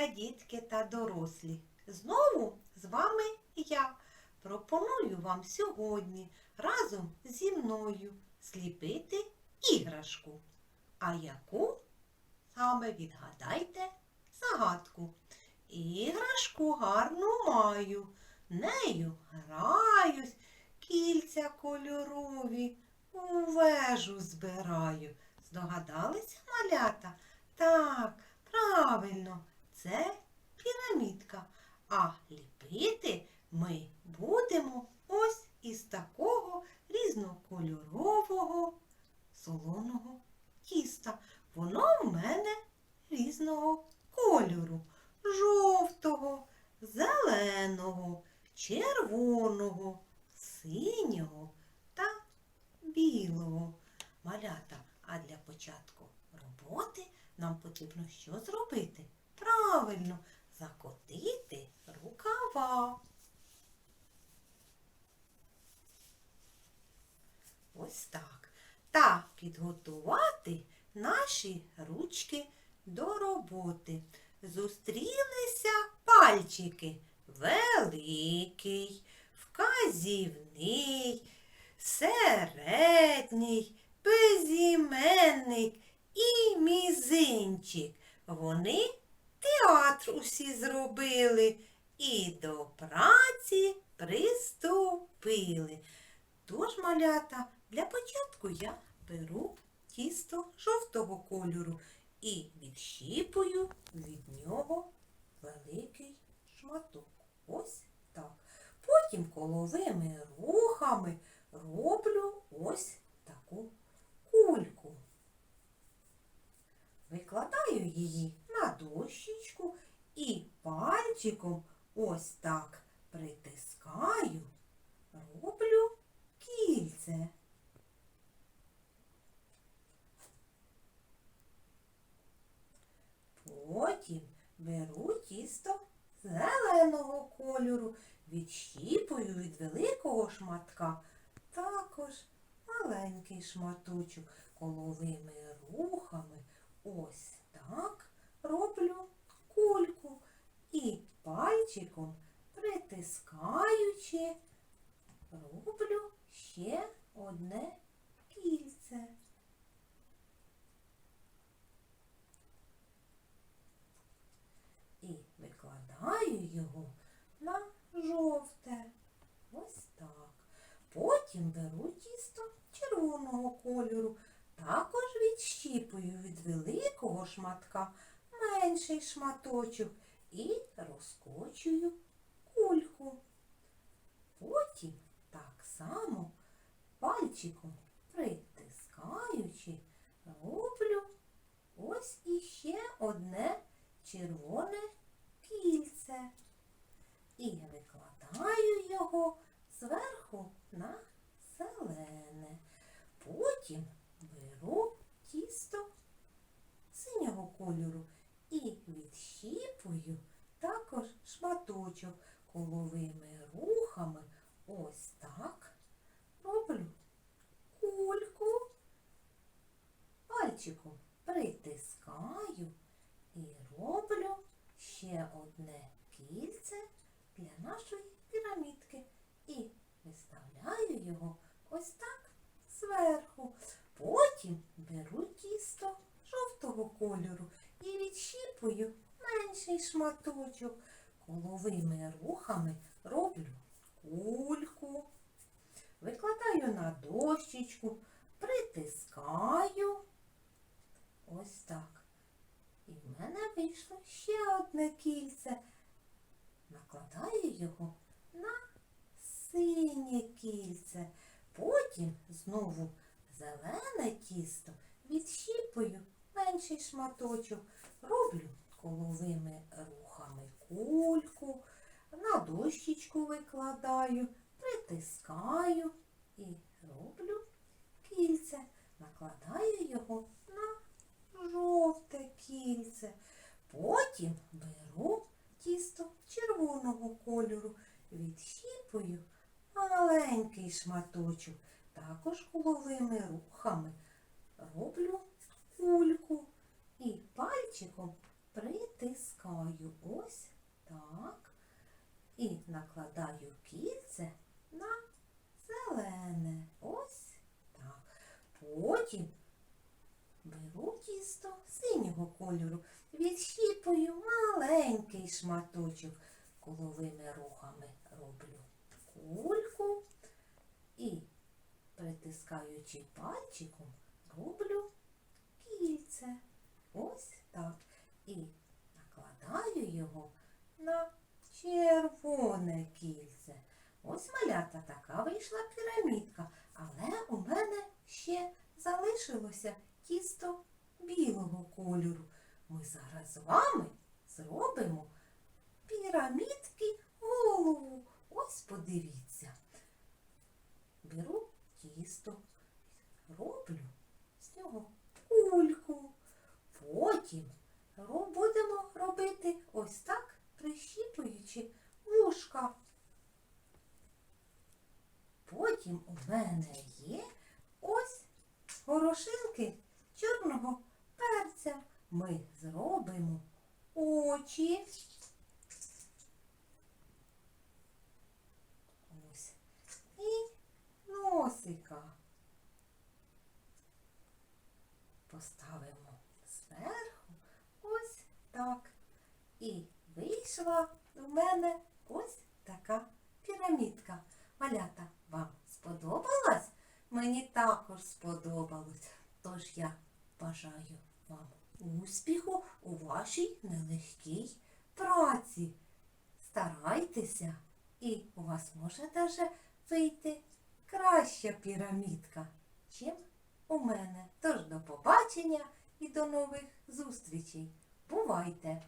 дня, дітки та дорослі! Знову з вами я пропоную вам сьогодні разом зі мною сліпити іграшку. А яку саме відгадайте загадку? Іграшку гарну маю, нею граюсь, кільця кольорові у вежу збираю. Здогадалися малята? Так, правильно, це пірамідка. А ліпити ми будемо ось із такого різнокольорового солоного тіста. Воно в мене різного кольору. Жовтого, зеленого, червоного, синього та білого. Малята, а для початку роботи нам потрібно що зробити? Правильно, закотити рукава. Ось так. Та підготувати наші ручки до роботи. Зустрілися пальчики великий, вказівний, середній, безіменник і мізинчик. Вони театр усі зробили і до праці приступили. Тож, малята, для початку я беру тісто жовтого кольору і відщіпую від нього великий шматок. Ось так. Потім коловими рухами роблю ось таку кульку. Викладаю її на дощечку і пальчиком ось так притискаю, роблю кільце. Потім беру тісто зеленого кольору, відщіпую від великого шматка, також маленький шматочок коловими рухами. Ось так роблю кульку і пальчиком притискаючи, роблю ще одне кільце. І викладаю його на жовте. Ось так. Потім беру тісто червоного кольору, також відщіпую від великого шматка менший шматочок і розкочую кульку. Потім так само пальчиком притискаючи, роблю ось іще одне червоне кільце. І викладаю його зверху на зелене. Потім беру тісто синього кольору і відщіпую також шматочок коловими рухами. Ось так роблю кульку. Пальчиком притискаю і роблю ще одне кільце для нашої пірамідки. І виставляю його ось так зверху. Потім беру тісто жовтого кольору відщіпую менший шматочок. Коловими рухами роблю кульку. Викладаю на дощечку, притискаю. Ось так. І в мене вийшло ще одне кільце. Накладаю його на синє кільце. Потім знову зелене тісто відщіпую менший шматочок, роблю коловими рухами кульку, на дощечку викладаю, притискаю і роблю кільце. Накладаю його на жовте кільце. Потім беру тісто червоного кольору, відщіпую маленький шматочок, також коловими рухами роблю кульку і пальчиком притискаю. притискаю ось так і накладаю кільце на зелене. Ось так. Потім беру тісто синього кольору, відщіпую маленький шматочок, коловими рухами роблю кульку і, притискаючи пальчиком, роблю кільце. Ось так. І накладаю його на червоне кільце. Ось малята така вийшла пірамідка, але у мене ще залишилося тісто білого кольору. Ми зараз з вами зробимо пірамідки голову. Ось подивіться. Беру тісто, роблю з нього кульку. Потім ро- будемо робити ось так, прищіпуючи вушка. Потім у мене є ось горошинки чорного перця. Ми зробимо очі. Ось. І носика. Поставимо зверху ось так. І вийшла у мене ось така пірамідка. Малята, вам сподобалась? Мені також сподобалось. Тож я бажаю вам успіху у вашій нелегкій праці. Старайтеся, і у вас може даже вийти краща пірамідка, чим у мене. Тож до побачення і до нових зустрічей. Бувайте!